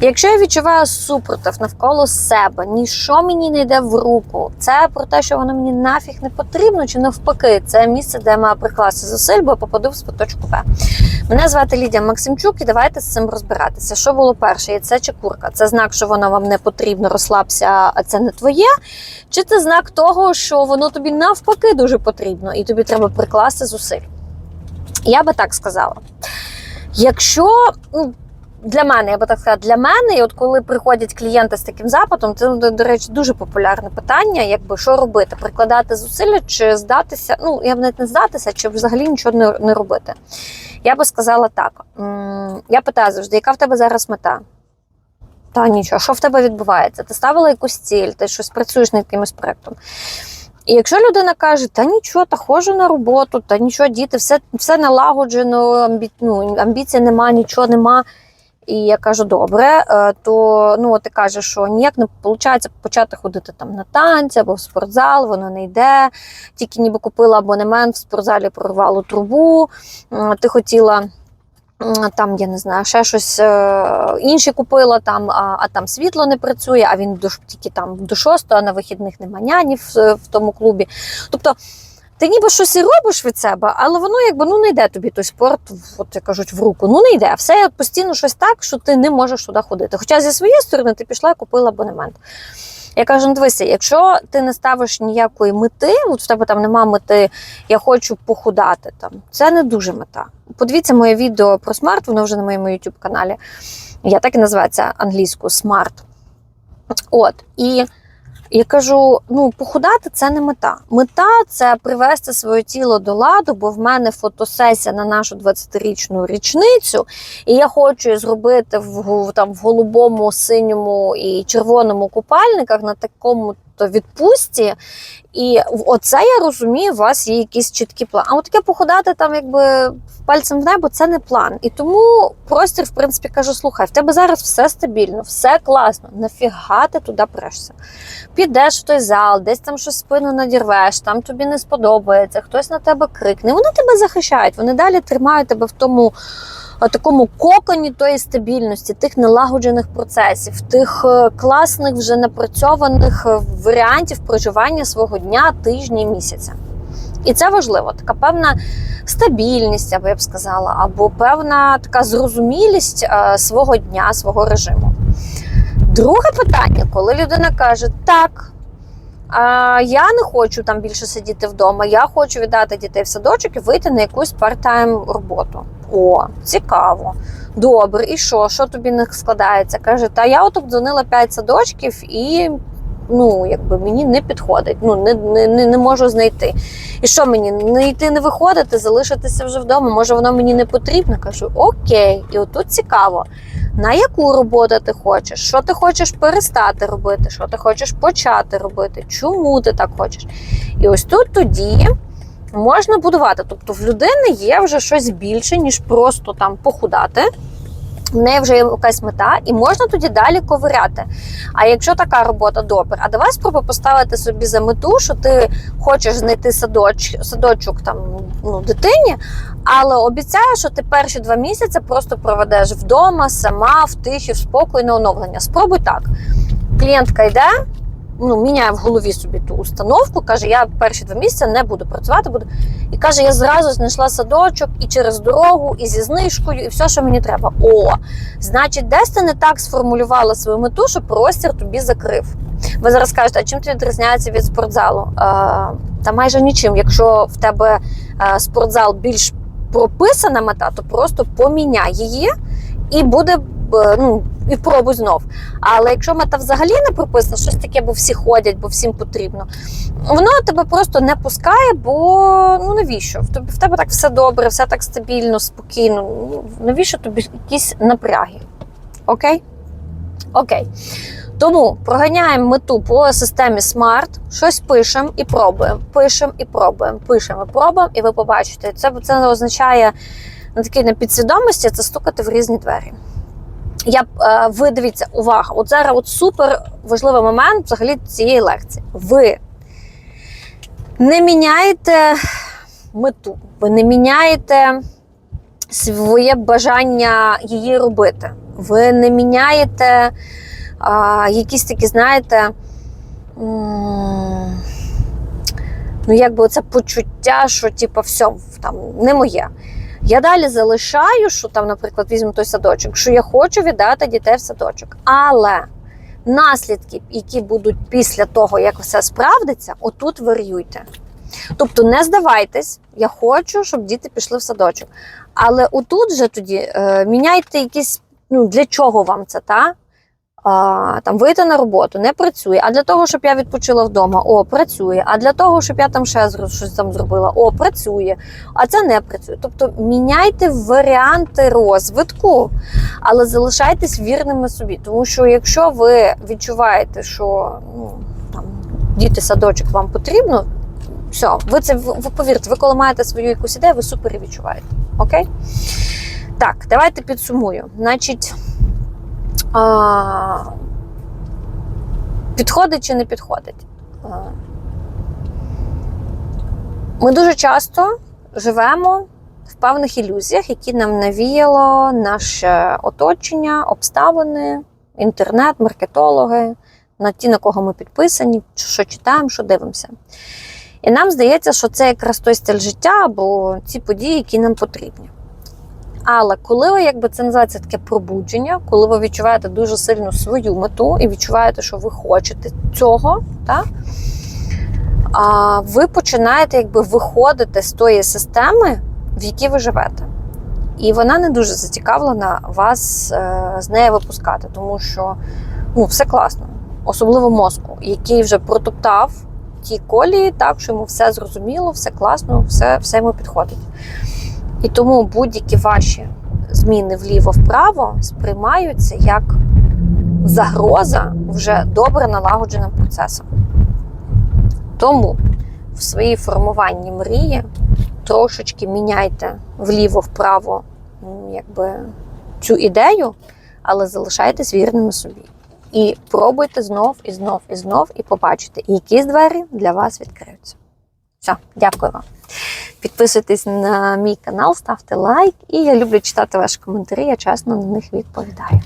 Якщо я відчуваю супротив навколо себе, ніщо мені не йде в руку, це про те, що воно мені нафіг не потрібно, чи навпаки, це місце, де я маю прикласти зусиль, бо попаду в споточку Б. Мене звати Лідія Максимчук, і давайте з цим розбиратися. Що було перше? Яйце чи курка? Це знак, що воно вам не потрібно, розслабся, а це не твоє. Чи це знак того, що воно тобі навпаки дуже потрібно, і тобі треба прикласти зусиль? Я би так сказала. Якщо ну, для мене, я би так сказала, для мене, і от коли приходять клієнти з таким запитом, це, до, речі, дуже популярне питання, якби що робити, прикладати зусилля чи здатися, ну я б навіть не здатися, чи взагалі нічого не, не робити. Я би сказала так: я питаю завжди, яка в тебе зараз мета? Та нічого, що в тебе відбувається? Ти ставила якусь ціль, ти щось працюєш над якимось проєктом. І якщо людина каже, та нічого, та ходжу на роботу, та нічого, діти, все, все налагоджено, амбі, ну, амбіцій нема, нічого нема. І я кажу, добре, е, то ну, ти кажеш, що ніяк не виходить почати ходити там на танці або в спортзал, воно не йде. Тільки ніби купила абонемент в спортзалі, прорвало трубу. Ти хотіла. Там, я не знаю, ще щось е, інше купила, там, а, а там світло не працює, а він до, тільки там до 6, а на вихідних нема няні в, в тому клубі. Тобто ти ніби щось і робиш від себе, але воно якби ну не йде тобі той спорт, от як кажуть, в руку. Ну не йде. Все постійно щось так, що ти не можеш туди ходити. Хоча зі своєї сторони ти пішла і купила абонемент. Я кажу, ну дивися, якщо ти не ставиш ніякої мети, от в тебе там нема мети, я хочу похудати там. Це не дуже мета. Подивіться моє відео про смарт, воно вже на моєму YouTube каналі. Я так і називається англійською смарт. От. І я кажу: ну, похудати це не мета. Мета це привести своє тіло до ладу, бо в мене фотосесія на нашу 20-річну річницю, і я хочу зробити в, там, в голубому, синьому і червоному купальниках на такому то відпустці. І оце я розумію, у вас є якийсь чіткий план. А от таке похудати там, якби пальцем в небо, це не план. І тому простір, в принципі, каже: слухай, в тебе зараз все стабільно, все класно. Нафіга ти туди прешся? Підеш в той зал, десь там щось спину надірвеш, там тобі не сподобається, хтось на тебе крикне. Вони тебе захищають, вони далі тримають тебе в тому. Е, Такому коконі тої стабільності, тих налагоджених процесів, тих е, класних вже напрацьованих е, варіантів проживання свого дня, тижня, місяця. І це важливо, така певна стабільність, я би б сказала, або певна така зрозумілість свого дня, свого режиму. Друге питання, коли людина каже, так. Я не хочу там більше сидіти вдома, я хочу віддати дітей в садочок і вийти на якусь парт-тайм роботу. О, цікаво. Добре, і що? Що тобі не складається? Каже, та я от обдзвонила 5 садочків і ну, якби мені не підходить, ну не, не, не можу знайти. І що мені не йти, не виходити, залишитися вже вдома? Може, воно мені не потрібно? Кажу, окей, і отут цікаво. На яку роботу ти хочеш? Що ти хочеш перестати робити? Що ти хочеш почати робити? Чому ти так хочеш? І ось тут тоді можна будувати. Тобто в людини є вже щось більше, ніж просто там похудати. В неї вже є якась мета, і можна тоді далі ковиряти. А якщо така робота добре, а давай спробуй поставити собі за мету, що ти хочеш знайти садоч, садочок там ну, дитині, але обіцяю, що ти перші два місяці просто проведеш вдома, сама, в тиші, в спокій на оновлення. Спробуй так. Клієнтка йде, ну, міняє в голові собі ту установку, каже: я перші два місяці не буду працювати, буду. І каже, я зразу знайшла садочок і через дорогу, і зі знижкою, і все, що мені треба. О, значить, десь ти не так сформулювала свою мету, що простір тобі закрив. Ви зараз кажете, а чим ти відрізняється від спортзалу? Е, та майже нічим. Якщо в тебе е, спортзал більш прописана мета, то просто поміняй її і буде. Ну, і пробуй знов. Але якщо мета взагалі не прописана, щось таке, бо всі ходять, бо всім потрібно, воно тебе просто не пускає, бо ну навіщо? В тебе, так все добре, все так стабільно, спокійно. Ну, Навіщо тобі якісь напряги? Окей? Окей. Тому проганяємо мету по системі SMART, щось пишемо і пробуємо. Пишемо і пробуємо, пишемо і пробуємо, і ви побачите. Це, це означає на такій на підсвідомості це стукати в різні двері. Я е, ви дивіться, увага! От зараз от супер важливий момент взагалі цієї лекції. Ви не міняєте мету, ви не міняєте своє бажання її робити. Ви не міняєте а, якісь такі, знаєте, ну, якби це почуття, що типу, все, там не моє. Я далі залишаю, що там, наприклад, візьму той садочок, що я хочу віддати дітей в садочок. Але наслідки, які будуть після того, як все справдиться, отут варюйте. Тобто не здавайтесь, я хочу, щоб діти пішли в садочок. Але отут же тоді е, міняйте якісь, ну для чого вам це, та? А, там вийти на роботу не працює. А для того, щоб я відпочила вдома, о, працює. А для того, щоб я там ще щось там зробила, о, працює. А це не працює. Тобто міняйте варіанти розвитку, але залишайтесь вірними собі. Тому що якщо ви відчуваєте, що ну, там, діти садочок вам потрібно, все, ви це ви, повірте, ви коли маєте свою якусь ідею, ви супер відчуваєте. Окей? Так, давайте підсумую. Значить, а, підходить чи не підходить? Ми дуже часто живемо в певних ілюзіях, які нам навіяло наше оточення, обставини, інтернет, маркетологи, на ті, на кого ми підписані, що читаємо, що дивимося. І нам здається, що це якраз той стиль життя або ці події, які нам потрібні. Але коли ви, якби це називається таке пробудження, коли ви відчуваєте дуже сильно свою мету і відчуваєте, що ви хочете цього, так? а ви починаєте якби виходити з тої системи, в якій ви живете. І вона не дуже зацікавлена вас е, з неї випускати, тому що ну, все класно, особливо мозку, який вже протоптав ті колії, так що йому все зрозуміло, все класно, все, все йому підходить. І тому будь-які ваші зміни вліво-вправо сприймаються як загроза вже добре налагодженим процесом. Тому в своїй формуванні мрії трошечки міняйте вліво-вправо якби, цю ідею, але залишайтесь вірними собі. І пробуйте знов і знов і знов, і побачите, які двері для вас відкриються. Все, дякую вам. Підписуйтесь на мій канал, ставте лайк, і я люблю читати ваші коментарі, я чесно на них відповідаю.